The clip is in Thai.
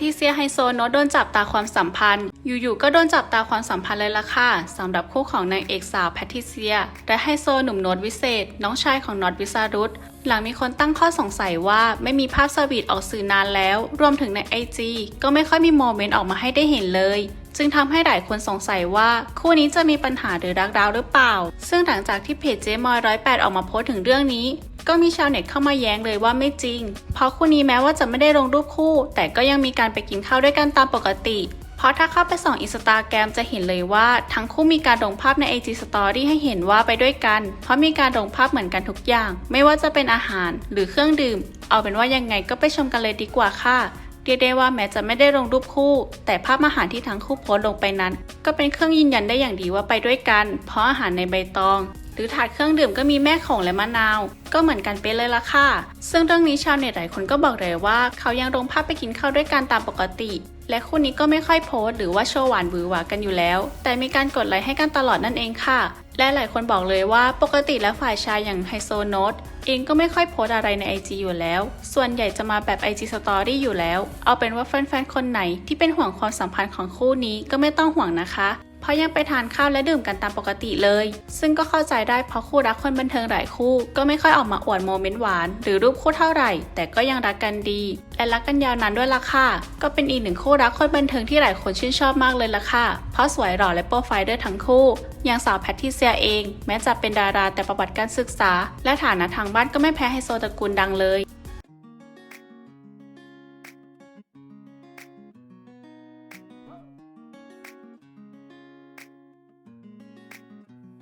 ทริเซียไฮโซโนโดนจับตาความสัมพันธ์ อยู่ๆก็โดนจับตาความสัมพันธ์เลยล่ะค่ะสำหรับคู่ของนางเอกสาวแพทริเซีย และไฮโซหนุ่มโนตวิเศษ น้องชายของโนตวิสารุตหลังมีคนตั้งข้อสงสัยว่าไม่มีภาพสวีทออกสื่อนานแล้ว รวมถึงในไอจีก็ไม่ค่อยมีโมเมนต์ออกมาให้ได้เห็นเลยจึงทำให้หลายคนสงสัยว่าคู่นี้จะมีปัญหาหรือรักร้าวหรือเปล่า ซึ่งหลังจากที่เพจเจมอยร้อยแปดออกมาโพสต์ถึงเรื่องนี้ ก็มีชาวเน็ตเข้ามาแย้งเลยว่าไม่จริง เพราะคู่นี้แม้ว่าจะไม่ได้ลงรูปคู่ แต่ก็ยังมีการไปกินข้าวด้วยกันตามปกติ เพราะถ้าเข้าไปส่องอินสตาแกรมจะเห็นเลยว่า ทั้งคู่มีการลงภาพใน IG Story ให้เห็นว่าไปด้วยกัน เพราะมีการลงภาพเหมือนกันทุกอย่าง ไม่ว่าจะเป็นอาหารหรือเครื่องดื่ม เอาเป็นว่ายังไงก็ไปชมกันเลยดีกว่าค่ะเรียกได้ว่าแม้จะไม่ได้ลงรูปคู่ แต่ภาพอาหารที่ทั้งคู่โพสลงไปนั้น ก็เป็นเครื่องยืนยันได้อย่างดีว่าไปด้วยกัน เพราะอาหารในใบตอง หรือถาดเครื่องดื่มก็มีแม่ของและมะนาว ก็เหมือนกันเป๊ะเลยล่ะค่ะ ซึ่งเรื่องนี้ชาวเน็ตหลายคนก็บอกเลยว่า เขายังลงภาพไปกินข้าวด้วยกันตามปกติ และคู่นี้ก็ไม่ค่อยโพสต์หรือว่าโชว์หวานหวือหวากันอยู่แล้ว แต่มีการกดไลค์ให้กันตลอดนั่นเองค่ะ และหลายคนบอกเลยว่าปกติแล้วฝ่ายชายอย่างไฮโซโนตเองก็ไม่ค่อยโพสอะไรใน IG อยู่แล้ว ส่วนใหญ่จะมาแบบ IG Story อยู่แล้ว เอาเป็นว่าแฟนๆ คนไหนที่เป็นห่วงความสัมพันธ์ของคู่นี้ก็ไม่ต้องห่วงนะคะ เพราะยังไปทานข้าวและดื่มกันตามปกติเลย ซึ่งก็เข้าใจได้เพราะคู่รักคนบันเทิงหลายคู่ ก็ไม่ค่อยออกมาอวดโมเมนต์หวาน หรือรูปคู่เท่าไหร่ แต่ก็ยังรักกันดี และรักกันยาวนานด้วยล่ะค่ะ ก็เป็นอีกหนึ่งคู่รักคนบันเทิงที่หลายคนชื่นชอบมากเลยล่ะค่ะ เพราะสวยหล่อและโปรไฟล์ด้วยทั้งคู่อย่างสาวแพทริเซียเอง แม้จะเป็นดาราแต่ประวัติการศึกษา และฐานะทางบ้านก็ไม่แพ้ไฮโซตระกูลดังเลย